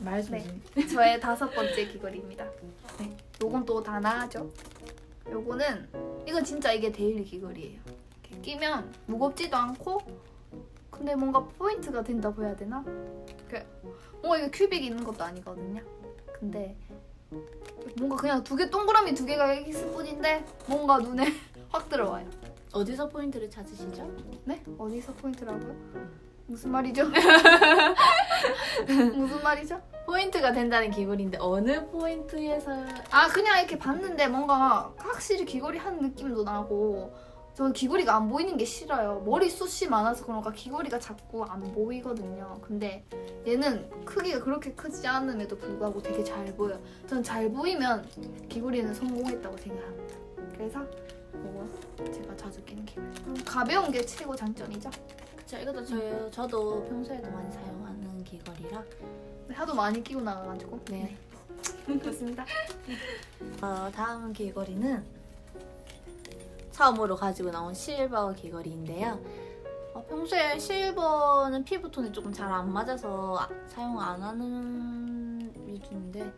말씀 네. 좀. 저의 다섯 번째 귀걸이입니다. 네, 요건 또 다 나죠. 요거는 이건 진짜 이게 데일리 귀걸이에요. 이렇게 끼면 무겁지도 않고 근데 뭔가 포인트가 된다고 해야 되나? 그 뭔가 이게 큐빅이 있는 것도 아니거든요. 근데 뭔가 그냥 두 개 동그라미 두 개가 있을 뿐인데 뭔가 눈에 확 들어와요. 어디서 포인트를 찾으시죠? 네? 어디서 포인트라고요? 무슨 말이죠? 무슨 말이죠? 포인트가 된다는 귀걸이인데 어느 포인트에서? 아 그냥 이렇게 봤는데 뭔가 확실히 귀걸이 한 느낌도 나고 저는 귀걸이가 안 보이는 게 싫어요. 머리숱이 많아서 그런가 귀걸이가 자꾸 안 보이거든요. 근데 얘는 크기가 그렇게 크지 않음에도 불구하고 되게 잘 보여요 저는 잘 보이면 귀걸이는 성공했다고 생각합니다. 그래서 이거 제가 자주 끼는 귀걸이 음, 가벼운 게 최고 장점이죠 그쵸 이것도 저, 저도 평소에도 많이 사용하는 귀걸이라. 하도 많이 끼고 나가가지고. 네. 그렇습니다. 어, 다음 귀걸이는 처음으로 가지고 나온 실버 귀걸이인데요. 어, 평소에 실버는 피부톤이 조금 잘 안 맞아서 아- 사용 안 하는 위주인데.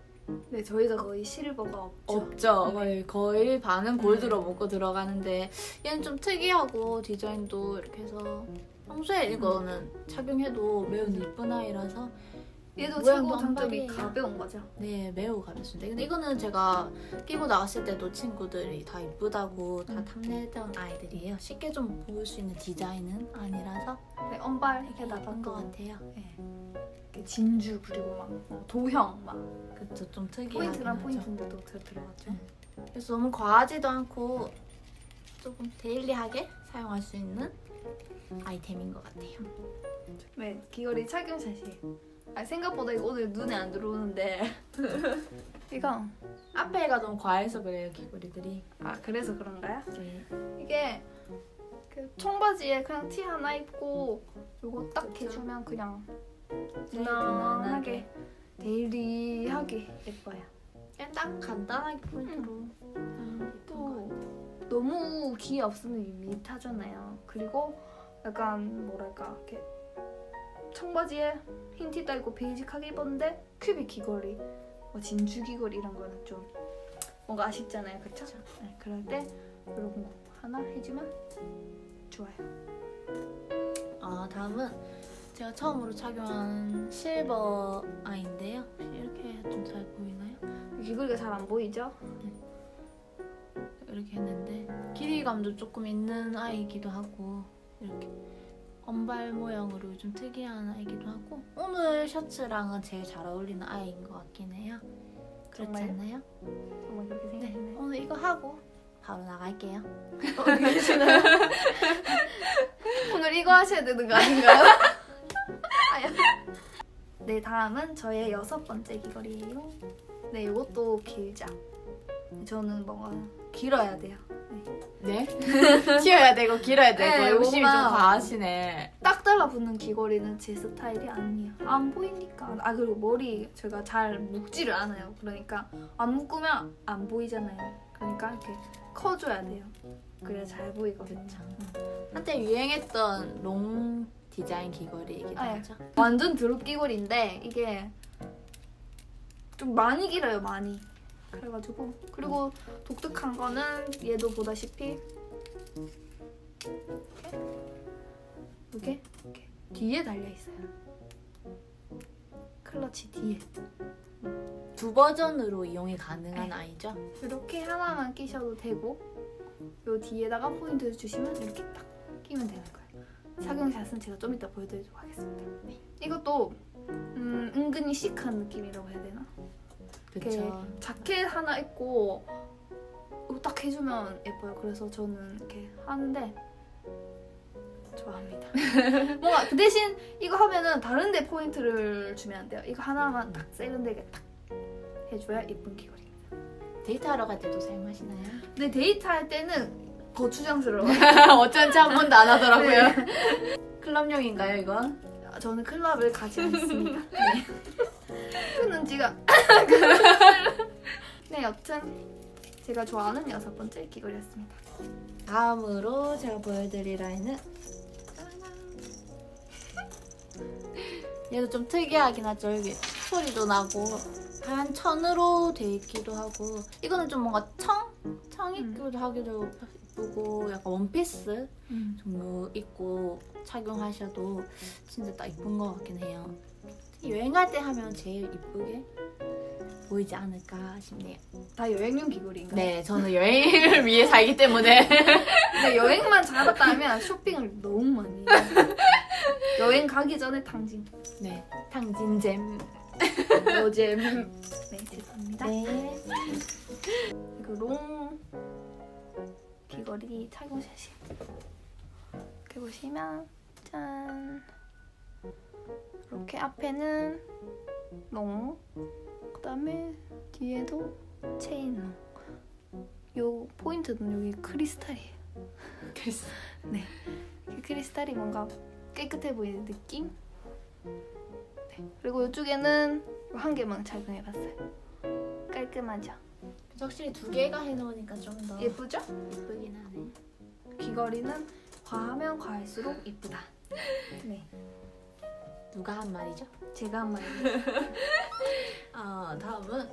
네 저희가 거의 실버가 없죠. 없죠. 거의, 거의 반은 골드로 먹고 들어가는데 얘는 좀 특이하고 디자인도 이렇게 해서 평소에 이거는 착용해도 매우 예쁜 아이라서 얘도 모양도 최고 한발이에요. 가벼운 거죠. 네, 매우 가볍습니다. 근데 이거는 제가 끼고 나갔을 때도 친구들이 다 이쁘다고 다 음. 탐내던 아이들이에요. 쉽게 좀 볼 수 있는 디자인은 아니라서 네, 언발 되게 이렇게 예쁜 것 같아요. 네. 이렇게 진주 그리고 막 어, 도형 막 그쵸, 좀 특이하긴 포인트랑 하죠. 포인트인데도 들- 들어갔죠. 네. 그래서 너무 과하지도 않고 조금 데일리하게 사용할 수 있는 아이템인 것 같아요. 네, 귀걸이 착용샷이. 아, 생각보다 이거 오늘 눈에 안 들어오는데 이거 앞에가 너무 과해서 그래요, 귀걸이들이. 아 그래서 그런가요? 네. 이게 그 청바지에 그냥 티 하나 입고 요거 딱 해주면 그냥 무난하게 데일리하게 예뻐요. 그냥 딱 간단하게 포인트로 하는 게또 너무 기회 없으면 밋밋하잖아요. 그리고 약간 뭐랄까 이렇게 청바지에 흰 티 달고 베이직하게 입었는데 큐빅 귀걸이, 뭐 진주 귀걸이 이런 거는 좀 뭔가 아쉽잖아요, 그렇죠? 네, 그럴 때 이런 거 하나 해주면 좋아요. 아 다음은 제가 처음으로 착용한 실버 아이인데요. 혹시 이렇게 좀 잘 보이나요? 귀걸이가 잘 안 보이죠? 이렇게 했는데 길이감도 조금 있는 아이이기도 하고 이렇게 언발 모양으로 좀 특이한 아이기도 하고 오늘 셔츠랑은 제일 잘 어울리는 아이인 것 같긴 해요. 그렇지 정말요? 않나요? 정말 그렇게 네. 생각해요. 오늘 이거 하고 바로 나갈게요. 오늘 이거 하셔야 되는 거 아닌가요? 아야. 네, 다음은 저의 여섯 번째 귀걸이에요. 네, 이것도 길죠. 저는 뭔가 길어야 돼요. 네? 튀어야 되고 길어야 되고 네, 욕심이 뭔가- 좀 과하시네. 딱 달라붙는 귀걸이는 제 스타일이 아니에요. 안 보이니까. 아 그리고 머리 제가 잘 묶지를 않아요. 그러니까 안 묶으면 안 보이잖아요. 그러니까 이렇게 커줘야 돼요. 그래야 잘 보이거든요. 그쵸. 한때 유행했던 롱 디자인 귀걸이이기도 아, 예. 하죠. 완전 드롭 귀걸이인데 이게 좀 많이 길어요 많이 그래가지고 그리고 독특한 거는 얘도 보다시피 이렇게 이렇게 뒤에 달려 있어요 클러치 뒤에 두 버전으로 이용이 가능한 네. 아이죠. 이렇게 하나만 끼셔도 되고 요 뒤에다가 포인트 주시면 이렇게 딱 끼면 되는 거예요. 착용샷은 제가 좀 이따 보여드리도록 하겠습니다. 네. 이것도 음, 은근히 시크한 느낌이라고 해야 되나? 그쵸. 자켓 하나 입고 이거 딱 해주면 예뻐요. 그래서 저는 이렇게 하는데 좋아합니다. 뭔가 그 대신 이거 하면은 다른데 포인트를 주면 안 돼요. 이거 하나만 딱 세련되게 딱 해줘야 예쁜 귀걸이입니다. 데이트하러 갈 때도 사용하시나요? 근데 데이트할 때는 거추장스러워요. 어쩐지 한 번도 안 하더라고요. 클럽용인가요, 이건? 저는 클럽을 가지 않습니다. 네. 끊은 지가. 네, 여튼 제가 좋아하는 여섯 번째 귀걸이였습니다. 다음으로 제가 보여드릴 아이는 얘도 좀 특이하긴 하죠. 여기 소리도 나고 하얀 천으로 돼 있기도 하고 이거는 좀 뭔가 청? 청 입기도 하기도 예쁘고 약간 원피스 종류 입고 착용하셔도 진짜 딱 이쁜 것 같긴 해요. 여행할 때 하면 제일 이쁘게 보이지 않을까 싶네요. 다 여행용 귀걸이인가요? 네, 저는 여행을 위해 살기 때문에 근데 여행만 잘했다면 쇼핑을 너무 많이 해요. 여행 가기 전에 탕진. 네, 탕진잼. 노잼. 네, 죄송합니다. 네. 이거 롱 귀걸이 착용샷이. 이렇게 보시면 짠. 이렇게 앞에는 롱. 그 다음에 뒤에도 체인 롱. 요 포인트는 여기 크리스탈이에요. 글쎄. 이 크리스탈이 뭔가 깨끗해 보이는 느낌? 네. 그리고 이쪽에는 요한 개만 착용해봤어요. 깔끔하죠? 확실히 두 개가 해놓으니까 좀 더 예쁘죠? 예쁘긴 하네. 귀걸이는 과하면 과할수록 이쁘다. 네, 누가 한 말이죠? 제가 한 말이에요. 아 다음은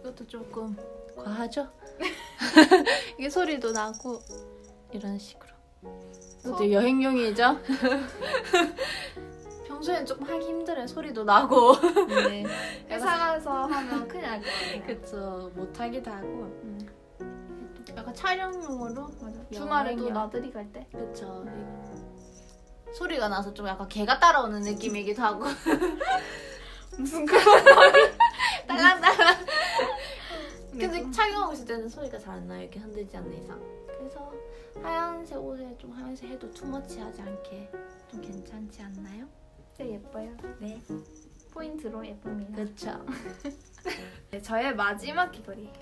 이것도 조금 과하죠? 이게 소리도 나고 이런 식으로 이것도 여행용이죠? 평소엔 조금 하기 힘들어요 소리도 나고 네. 회사 가서 하면 큰일 날것 같아요. 그쵸 못하기도 하고 음, 약간 촬영용으로 맞아. 주말에도 여행이야. 나들이 갈 때. 그쵸 소리가 나서 좀 약간 개가 따라오는 느낌이기도 하고 무슨 그런 딸랑딸랑 근데 근데 착용하고 있을 때는 소리가 잘 안 나요. 이렇게 흔들지 않는 이상. 그래서 하얀색 옷에 좀 하얀색 해도 투머치하지 않게 좀 괜찮지 않나요? 진짜 예뻐요. 네. 포인트로 예쁩니다. 그렇죠. 네, 저의 마지막 귀걸이에요.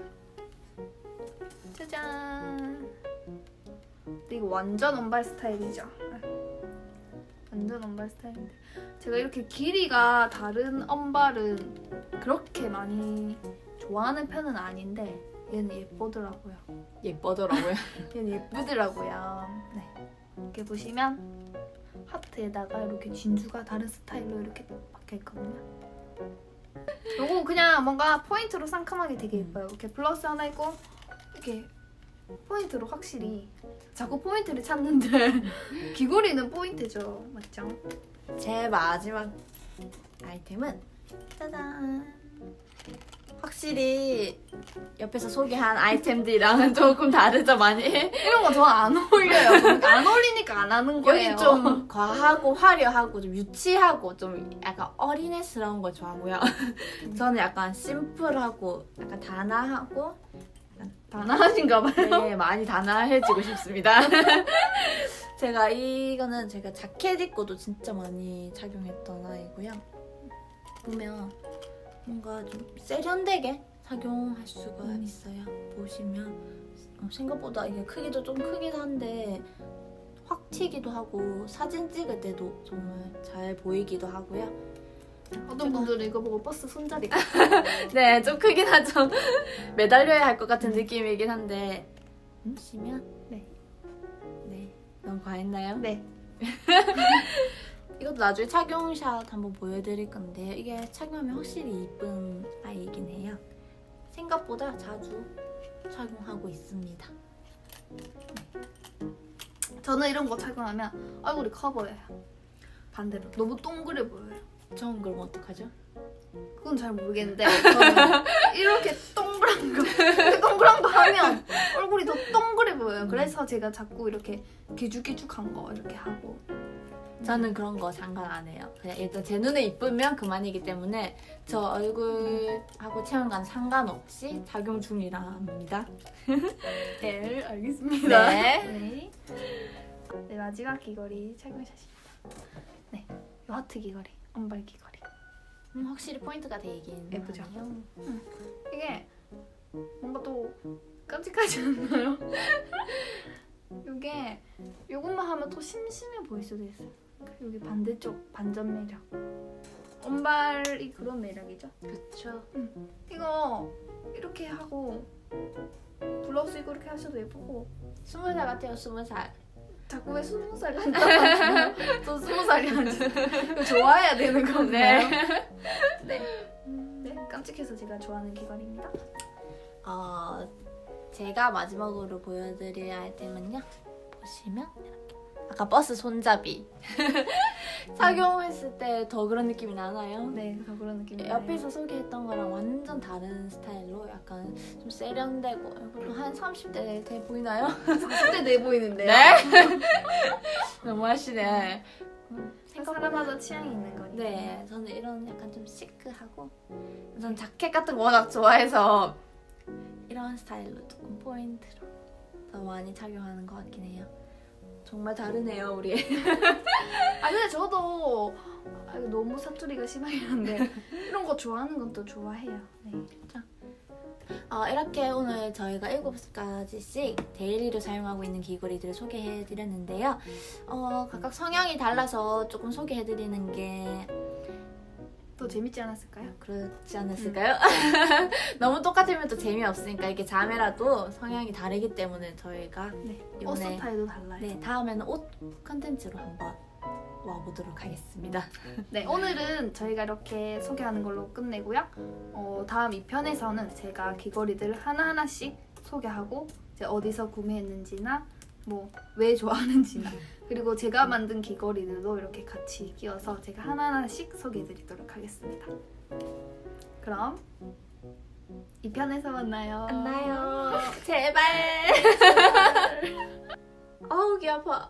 짜잔. 근데 이거 완전 언발 스타일이죠. 완전 언발 스타일인데 제가 이렇게 길이가 다른 언발은 그렇게 많이 좋아하는 편은 아닌데 얘는 예쁘더라고요. 예쁘더라고요. 얘는 예쁘더라고요. 네. 이렇게 보시면 하트에다가 이렇게 진주가 다른 스타일로 이렇게 박혀 있거든요. 요거 그냥 뭔가 포인트로 상큼하게 되게 예뻐요. 이렇게 플러스 하나 있고 이렇게 포인트로 확실히 자꾸 포인트를 찾는데 귀걸이는 포인트죠, 맞죠? 제 마지막 아이템은 짜잔. 확실히 옆에서 소개한 아이템들이랑은 조금 다르죠 많이. 이런 거 저 안 어울려요. 안 어울리니까 안 하는 거예요. 여기 좀 과하고 화려하고 좀 유치하고 좀 약간 어린애스러운 거 좋아하고요. 저는 약간 심플하고 약간 단아하고 단아하신가 봐요. 네, 많이 단아해지고 싶습니다. 제가 이거는 제가 자켓 입고도 진짜 많이 착용했던 아이고요. 보면 뭔가 좀 세련되게 착용할 수가 있어요. 보시면 어, 생각보다 이게 크기도 좀 크긴 한데 확 튀기도 하고 사진 찍을 때도 정말 잘 보이기도 하고요. 어떤 분들은 이거 보고 버스 손잡이 네, 좀 크긴 하죠. 매달려야 할 것 같은 느낌이긴 한데 보시면 네. 네, 너무 과했나요? 네. 이것도 나중에 착용샷 한번 보여드릴 건데요. 이게 착용하면 확실히 이쁜 아이이긴 해요. 생각보다 자주 착용하고 있습니다. 저는 이런 거 착용하면 얼굴이 커 보여요. 반대로 너무 동그래 보여요. 저는 그럼 어떡하죠? 그건 잘 모르겠는데 저는 이렇게 동그란 거 이렇게 동그란 거 하면 얼굴이 더 동그래 보여요. 그래서 제가 자꾸 이렇게 길쭉길쭉한 거 이렇게 하고 저는 그런 거 상관 안 해요. 그냥 일단 제 눈에 이쁘면 그만이기 때문에 저 얼굴하고 체형과는 상관없이 착용 중이랍니다. 네 알겠습니다. 네. 네. 네 마지막 귀걸이 착용샷입니다. 네, 요 하트 귀걸이, 귀걸이. 음, 확실히 포인트가 되긴 예쁘죠? 하네요. 이게 뭔가 또 깜찍하지 않나요? 이게 이것만 하면 더 심심해 보일 수도 있어요. 여기 반대쪽 반전 매력. 언발이 그런 매력이죠. 그쵸. 이거 이렇게 하고 블라우스 이거 이렇게 하셔도 예쁘고 스물 살 같아요, 스물 살. 자꾸 왜 스무 살이 한다? 저 스무 살이 아니죠. 이거 좋아해야 되는 건가요? 네. 네. 깜찍해서 제가 좋아하는 귀걸이입니다. 어, 제가 마지막으로 보여드릴 아이템은요. 보시면 이렇게 아까 버스 손잡이 착용했을 때 더 그런 느낌이 나나요? 네, 저 그런 느낌이 옆에서 소개했던 거랑 완전 다른 스타일로 약간 좀 세련되고 한 30대 돼 보이나요? 40대 내 보이는데요. 네? 너무 하시네. 사람마다 취향이 있는 거니까. 네, 저는 이런 약간 좀 시크하고 전 자켓 같은 거 워낙 좋아해서 이런 스타일로 조금 포인트로 더 많이 착용하는 것 같긴 해요. 정말 다르네요, 우리. 아 근데 저도 아, 너무 사투리가 심하긴 한데 이런 거 좋아하는 건 또 좋아해요. 네. 어, 이렇게 오늘 저희가 7가지씩 데일리로 사용하고 있는 귀걸이들을 소개해 드렸는데요. 어, 각각 성향이 달라서 조금 소개해 드리는 게 또 재밌지 않았을까요? 그렇지 않았을까요? 너무 똑같으면 또 재미없으니까 이게 자매라도 성향이 다르기 때문에 저희가 네. 옷 이번에 스타일도 달라요. 네, 다음에는 옷 컨텐츠로 한번 와보도록 하겠습니다. 네, 오늘은 저희가 이렇게 소개하는 걸로 끝내고요. 어, 다음 2편에서는 제가 귀걸이들을 하나하나씩 소개하고 이제 어디서 구매했는지나 뭐 왜 좋아하는지나 그리고 제가 만든 귀걸이들도 이렇게 같이 끼워서 제가 하나하나씩 소개해드리도록 하겠습니다. 그럼 2편에서 만나요. 만나요. 제발. 어우, 귀 아파.